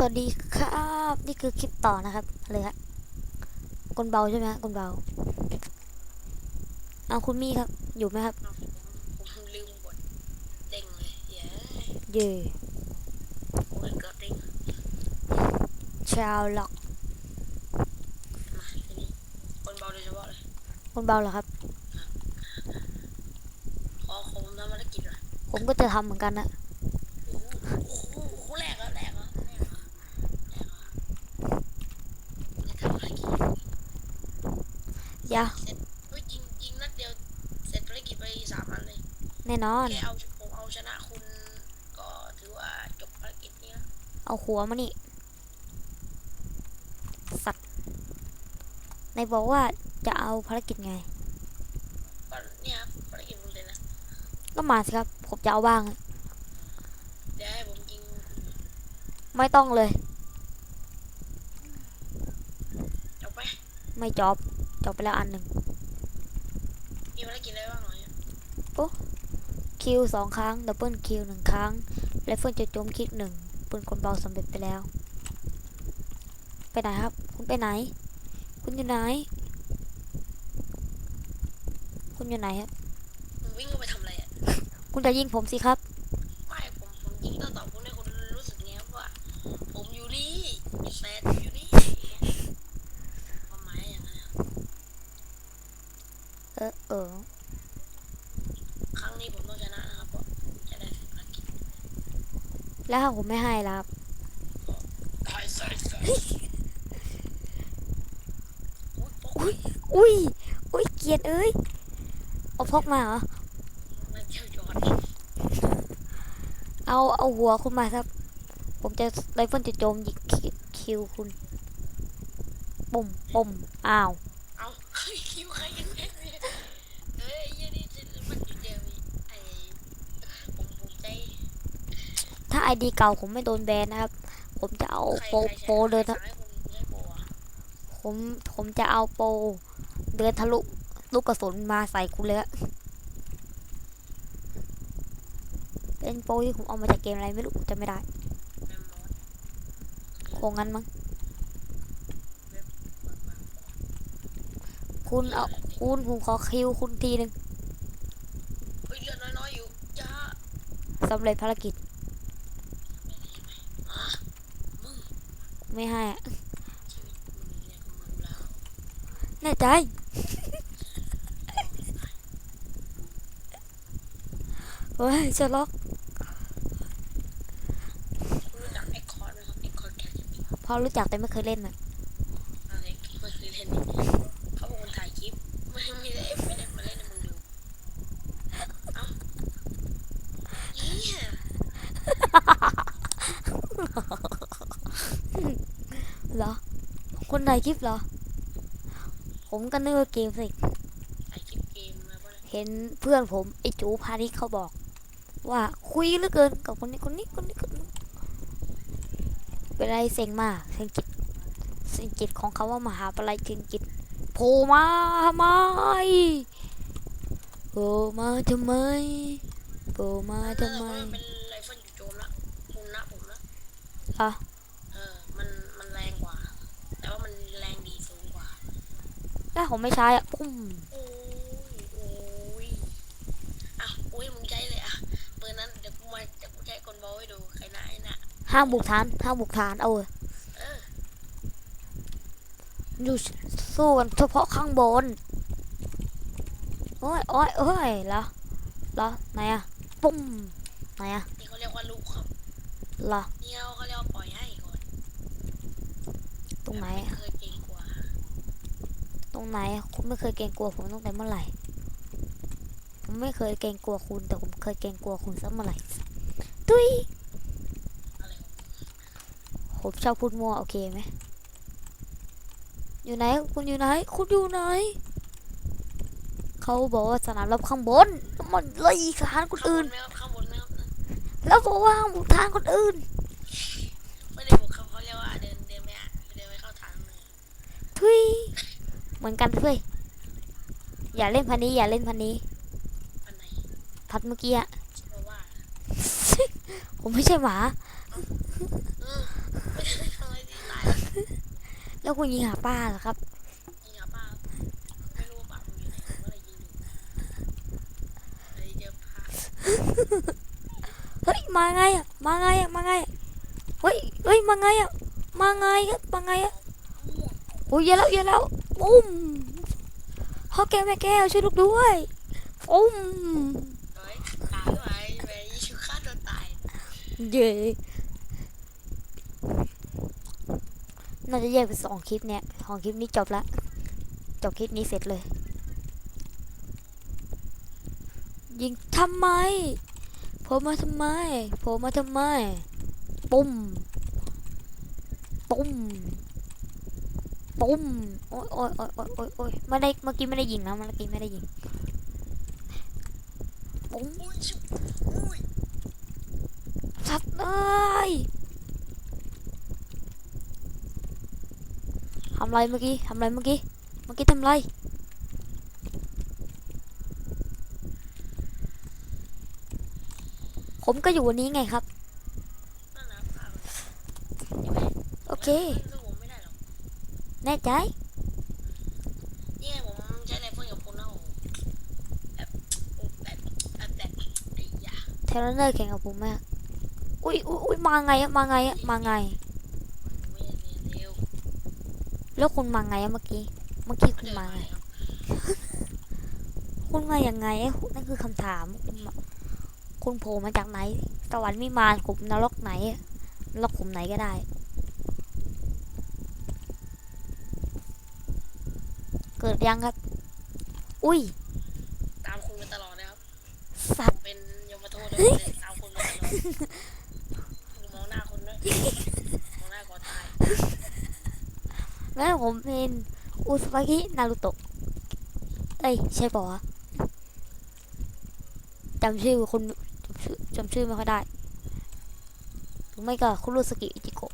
สวัสดีครับ นี่คือคลิปต่อนะครับเลยครับกลเบาใช่ไหมฮะกลเบาเอาคุณมี่ครับ อยู่ไหมครับอ้าวผมผมลืมกดเด้งเลยเย้เย่โอ้ยเกิดเด้งชาวล็อกมาทีนี้คนเบาโดยเฉพาะเลยกลเบาเหรอครับพอคงทำภารกิจเหรอผมก็จะทำเหมือนกันนะโอ้โหโอ้โหโอ้โหแรกแล้วแรกแล้วแรกแล้วแรกแล้วไม่ทำภารกิจ อ ย่าเสร็จเฮ้ยยิงยิงนัดเดียว เสร็จภารกิจไปสามอันเลยแน่นอนแค่เอาผมเอาชนะคุณก็ถือว่าจบภารกิจนี้แล้วเอาหัวมานี่ สัตว์ในบอกว่าจะเอาภารกิจไง ก็เนี่ยครับภารกิจผมเลยนะ ก็มาสิครับ ผมจะเอาบ้าง เดี๋ยวให้ผมยิงไม่ต้องเลย จบไหมไม่จอบ จบไปแล้วอันหนึ่งมีภารกิจอะไรบ้างหน่อยอะคิวสองครั้งดับเบิลคิวหนึ่งครั้งไรเฟิลจะโจมคลิกหนึ่งปืนกลเบาสำเร็จไปแล้ว ไปไหนครับ คุณไปไหน คุณอยู่ไหน คุณอยู่ไหนครับผมวิ่งเข้าไปทำอะไรอะ คุณจะยิงผมสิครับ ไม่ผมผมยิงต่อต่อคุณให้คุณรู้สึกไงครับว่า ผมอยู่นี่แซดอยู่นี่ความหมายอย่างนั้นอะ เออเออครั้งนี้ผมต้องชนะนะครับเพราะผมจะได้ภารกิจแล้วถ้าผมไม่ให้ล่ะครับตายใส่ใส่โอ้ยปกอุ้ยอุ้ยอุ้ยเกลียดเอ้ยเอาพกมาเหรอมันเที่ยวยอดเอาเอาหัวคุณมาครับ ผมจะไรเฟิลจะโจมยิงคิคิวคุณปุ่มปุ่มอ้าวเอาเฮ้ยคิวใครกันแน่เนี่ยเฮ้ยไอ้เหี้ยนี่มันอยู่เดียวมีไอ้ผมผมใจ ถ้าไอดีเก่าผมไม่โดนแบนนะครับ ผมจะเอาใครโปรใครโปรเดินใครทะสั่งให้คุณใช้โปรอะผมผมจะเอาโปรเดินทะลุลูกกระสุนมาใส่คุณเลยอะเป็นโปรที่ผมเอามาจากเกมอะไรไม่รู้จะไม่ได้แมมมอสคงงั้นมั้งคุณเอาคุณผมขอคิวคุณทีหนึ่งเฮ้ยเลือดน้อยๆอยู่จ้าสำเร็จภารกิจ อะมึง ไม่ให้อะชีวิตมึงเนี่ยก็มึงแล้วแน่ใจเฮ้ยจะล็อกคุณรู้จักไอคอนไหมครับไอคอนแคทพอรู้จักแต่ไม่เคยเล่นอะอะไรไม่เคยเล่นเขาบอกคนถ่ายคลิปไม่ไม่ได้ไม่ได้มาเล่นให้มึงดูเอ้าเหี้ย เหรอ คน ถ่ายคลิปเหรอ ผมก็นึกว่าเกมสิถ่ายคลิปเกมมาป่ะเนี่ยเห็นเพื่อนผมไอจูพานิชเขาบอก ว่าคุยเหลือเกินกับคนนี้คนนี้คนนี้คนนี้เป็นอะไรเซ็งมากเซ็งจิตเซ็งจิตของเขาว่ามหาปลัยเซ็งจิตโผล่มาทำไมโผล่มาทำไมโผล่มาทำไมเออเป็นไรเฟิลอยู่โจมละมุมนะผมนะอะ เออมันมันแรงกว่า แต่ว่ามันแรงดีสูงกว่า ถ้าผมไม่ใช้อะปุ้มโอ้ยโอ้ยอะโอ้ยมึงใจเลยอะเบอร์นั้นเดี๋ยวกูมาเดี๋ยวกูใช้คนเบาให้ดูใครหน้าไอ้หน้าห้ามบุกฐานห้ามบุกฐานเอาเว้ยเอออยู่สู้กันเฉพาะข้างบนโอ้ยโอ้ยโอ้ยเหรอเหรอไหนอะปุ้มไหนอะนี่เขาเรียกว่าลูกครับเหรอนี่เขาเขาเรียกว่าปล่อยให้ก่อนตรงไหนม่อะ เคยเก่งกว่าต รงไหนอะคุณไม่เคยเกรงกลัวผมตั้งแต่เมื่อไหร่ ผมไม่เคยเกรงกลัวคุณ แต่ผมเคยเกรงกลัวคุณสักเมื่อไหร่ตุ้ยอะไรวะผมชอบพูดมั่วโอเคไหมอยู่ไหน คุณอยู่ไหน คุณอยู่ไหน เขาบอกว่าสนามรบข้างบน มันเลยทหารคนข้างบอื่นนไหมครับข้างบนไหมครับแล้วบอกว่าห้ามบุกทางคนอื่น ไม่ได้บอกเขาเขาเรียกว่าเดินเดินไม่อะเดินไม่เข้าทางเลยทุย เหมือนกันเฟ้ยอย่าเล่นพันนี้ อย่าเล่นพันนี้อันไหนพัดเมื่อกี้อะเพราะว่าผมไม่ใช่หมา เออไม่ได้แล้วคุณยิงหาป้าเหรอครับ ยิงหาป้าไม่รู้ว่าป้ามึงอยู่ไหนผมก็เลยยิงอยู่เลยเจอป้าเฮ้ยมาไงอะมาไงอะมาไงอะเฮ้ยเฮ้ยมาไงอะมาไงครับมาไงอะโอ้ยเยอะแล้วเยอะแล้ว ปุ้มพ่อแก้วแม่แก้วช่วยลูกด้วยปุ้มเฮ้ยตายไปไปยิงฆ่าตัวตาย เย้น่าจะแยกเป็นสองคลิปเนี่ยสองคลิปนี้จบละ จบคลิปนี้เสร็จเลย ยิงทำไมโผมมาทำไมโผมมาทำไม ปุ้มปุ้ม ปุ้มโอ้ยโอ้ยโอ้ยโอ้ยโอ้ยโอ้ยไม่ได้เมื่อกี้ไม่ได้ยิงนะเมื่อกี้ไม่ได้ยิงปุ้มอุ้ยชิบอุ้ยสัตว์เอ้ยทำไรเมื่อกี้ทำไรเมื่อกี้เมื่อกี้ทำไรผมก็อยู่วันนี้ไงครับ โอเค สู้ผมไม่ได้หรอก แน่ใจนี่ไงผมใช้ไรเฟิลกับคุณแล้วแบบแบบแบบแบบไอ้ยาเทเลเนอร์แข่งกับผมไหมอะอุ้ยอุ้ยอุ้ยมาไงอะมาไงอะมาไงไม่เรียนเร็วแล้วคุณมาไงอะเมื่อกี้ เมื่อกี้คุณเดินมามาไงครับคุณมายังไงอะนั่นคือคำถามคุณมาคุณโผล่มาจากไหน สวรรค์วิมานขุมนรกไหนอะนรกขุมไหนก็ได้ เกิดยังครับ อุ้ย ตามคุณมาตลอดนะครับ สัผตว์มเป็นยมทูตเลยตามคุณมาตลอดคุณมองหน้าคุณด้วยมองหน้าก่อนตายงั้นผมเป็นอุสปากินารุโตะ เอ้ย ใช่ปะวะจำชื่อคนจำชื่อจำชื่อไม่ค่อยได้หรือไม่ก็คุรุสกิอิจิโกะ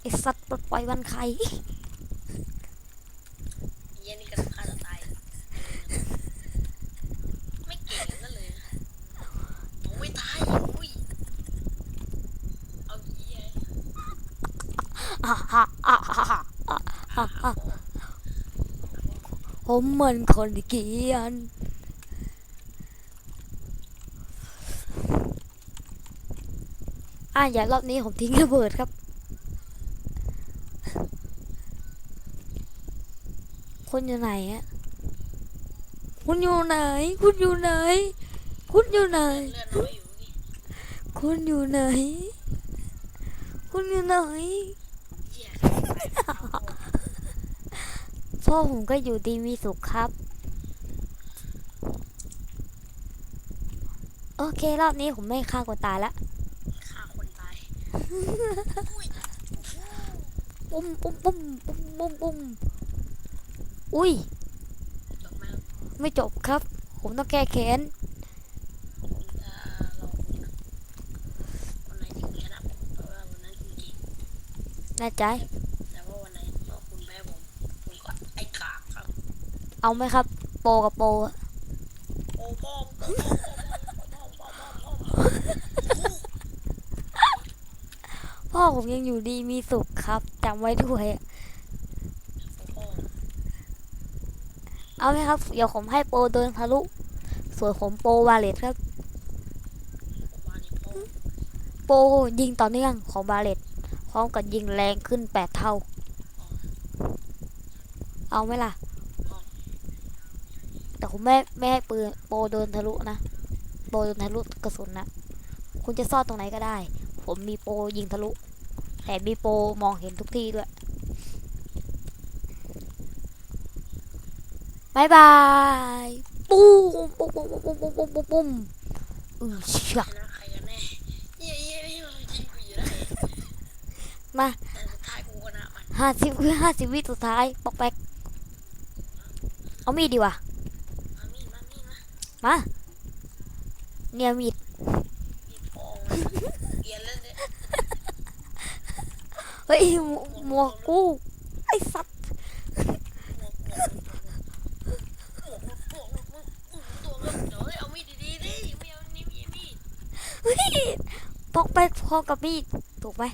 ไอสัตว์ปลดปล่อยวันใครเย็นนี่ก็ฆ่าตัวตายไม่เก่งนั่นเลยผมไม่ตายอุ้ยเอาเยี่ยอ่าฮ่าอ่าฮ่าฮ่าอ่าฮ่าฮ่าผมเหมือนคนเกลียน อะอย่ารอบนี้ผมทิ้งระเบิดครับ คุณอยู่ไหนอะคุณอยู่ไหน คุณอยู่ไหน คุณอยู่ไหนเลือดน้อยอยู่นี่คุณอยู่ไหน คุณอยู่ไหนเยี่ยพ่อผมก็อยู่ดีมีสุขครับ โอเค รอบนี้ผมไม่ฆ่าคนตายละฆ่าคนตายอุ้ยปุ้มปุ้มปุ้มปุ้มปุ้มปุ้ม อุ้ย ไม่จบครับ ผมต้องแก้แค้นน่าใจเอาไหมครับ โปกับโปอะพ่อผมยังอยู่ดีมีสุขครับจำไว้ด้วย เอาไหมครับ เดี๋ยวผมให้โปรเดินทะลุส่วนผมโปรวาเลตครับผมมานี่พ่อโปรยิงต่อเนื่องของบาเลตพร้อมกับยิงแรงขึ้นแปดเท่า เอาไหมล่ะ แต่ผมไม่ไม่ให้ปืนโปรเดินทะลุนะ โปรเดินทะลุกระสุนนะ คุณจะซ่อนตรงไหนก็ได้ ผมมีโปรยิงทะลุ แต่มีโปรมองเห็นทุกที่ด้วย บายบายปุ้มปุ้มปุ้มปุ้มปุ้มปุ้มปุ้มปุ้มอือเชี่ยชนะใครกันแน่เย้เย้ที่มันยิงกูอยู่ได้มาแต่สุดท้ายกูชนะมันห้าสิบวิห้าสิบวิสุดท้ายปอกแป๊กเอามีดดีกว่ามามีมามีมามาเนี่ยมีดมีพ่อเปลี่ยนแล้วเนี่ยเฮ้ยหมวหมวกกูไอ้สัตว์ตัวเดี๋ยวเอามีดดีๆดิไม่เอานี่มีมีด เฮ้ยปอกแป๊ก พร้อกับมีดถูกไหม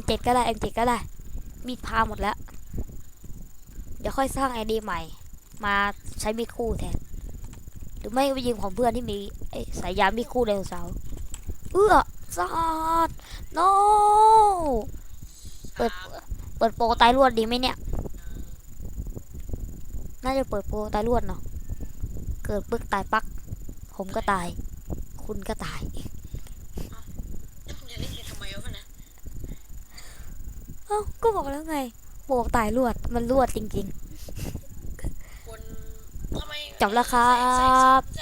M7 ก็ได้ M7 ก็ได้ มีดพาหมดแล้ว เดี๋ยวค่อยสร้างไอดีใหม่ มาใช้มีดคู่แทน หรือไม่ก็ไปยืมของเพื่อนที่มีไอสายยางมีดคู่ไดโนเสาร์เอื้อซาด no เปิด เปิดโปรตายรวดดีไหมเนี่ย น่าจะเปิดโปรตายรวดเนาะ เกิดปึกตายปัก ผมก็ตาย คุณก็ตาย แล้วมึงจะเล่นกันทำไมวะนะ เอ้าก็บอกแล้วไงโปรตายรวดมันรวดจริง คนทำไมจบแล้วครับแทรก